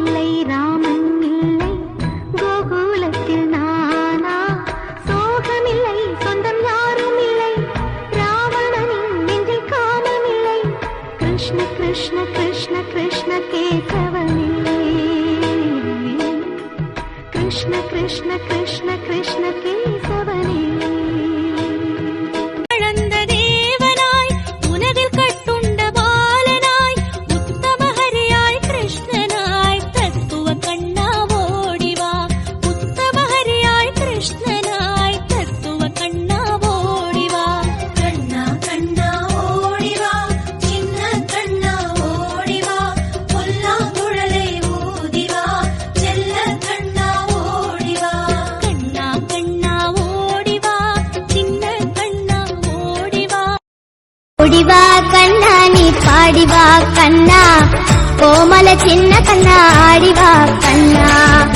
இல்லை ராமன் இல்லை கோகுலத்தில் யாரும் இல்லை ராவணனின் நெஞ்சில் காமமில்லை கிருஷ்ண கிருஷ்ண கிருஷ்ண கிருஷ்ண கேட்கவனில்லை கிருஷ்ண கிருஷ்ண கிருஷ்ண கிருஷ்ண கே சின்ன கண்ணா ஆடிவா கண்ணா.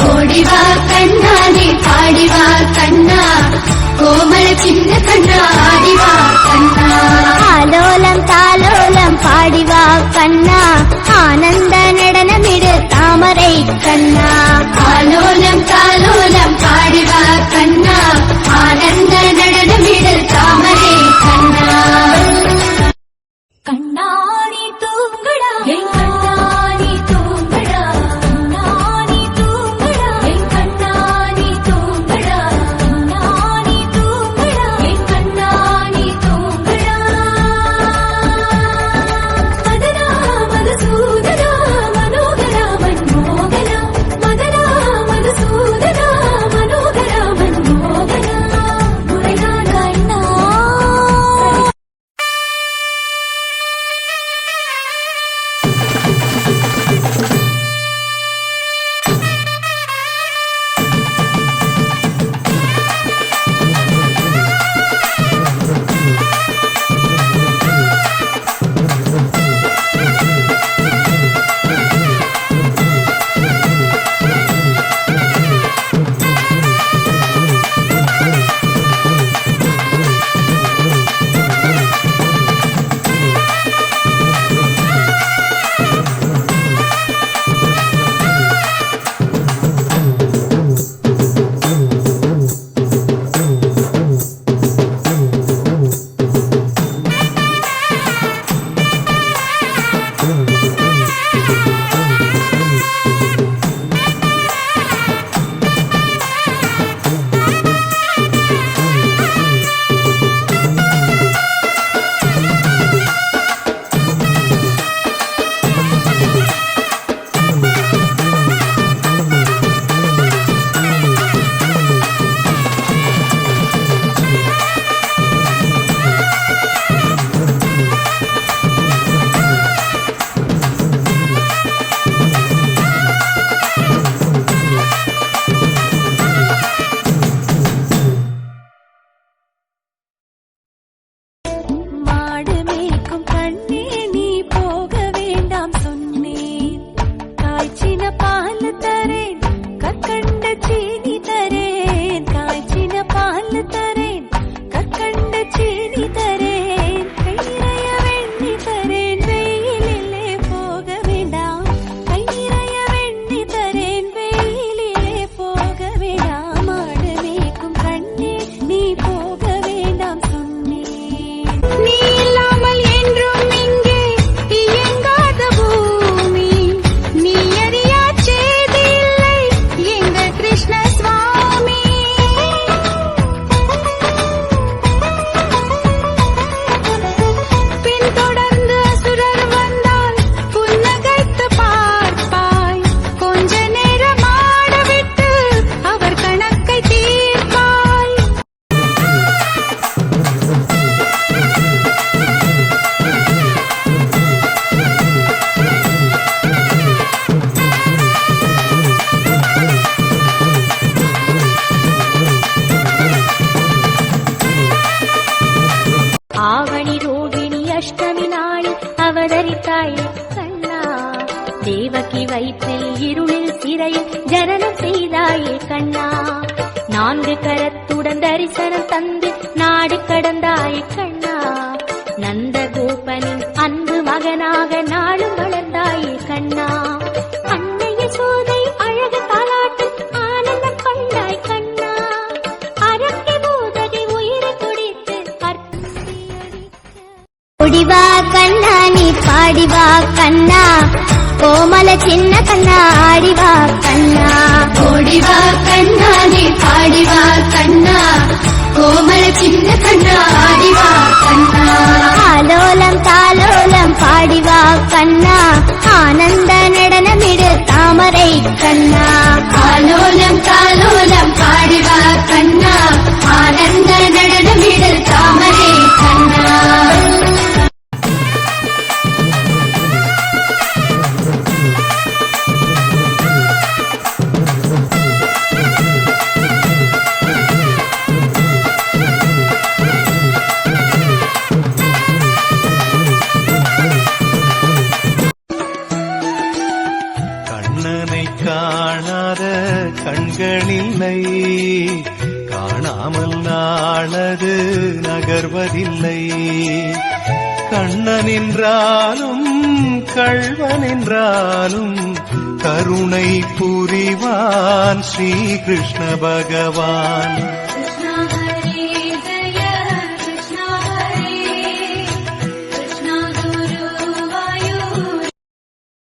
ஓடிவா கண்ணா நீ பாடிவா கண்ணா. கோமல சின்ன கண்ணா ஆடிவா கண்ணா. ஆலோலம் தாலோலம் பாடிவா கண்ணா. ஆனந்த நடனமிடு தாமரை கண்ணா. ஆலோலம் தாலோ தேவகி வயிற்றில் இருளில் சிறையில் ஜனனம் செய்தாயே கண்ணா. நான்கு கரத்துடன் தரிசனம் தந்து நாடு கடந்தாயே கண்ணா. நந்த கோபனின் அன்பு மகனாக நாளும் வளர்ந்தாயே கண்ணா. அன்னைய சோதை அழகு தாலாட்டு ஆனந்தம் கொண்டாய் கண்ணா. அரக்கை போதடி உயிரை குடித்து கண்ணா நீ பாடிவா கண்ணா. சின்ன கண்ணா ஆடிவா கண்ணா. ஓடிவா கண்ணா நீ பாடிவா கண்ணா. கோமல சின்ன கண்ணா ஆடிவா கண்ணா. ஆலோலம் தாலோலம் பாடிவா கண்ணா. கண்ணனை காணாத கண்களில்லை. காணாமல் நாளது நகர்வதில்லை. கண்ணனின்றாலும் என்றாலும் கருணை புரிவான் ஸ்ரீகிருஷ்ண பகவான்.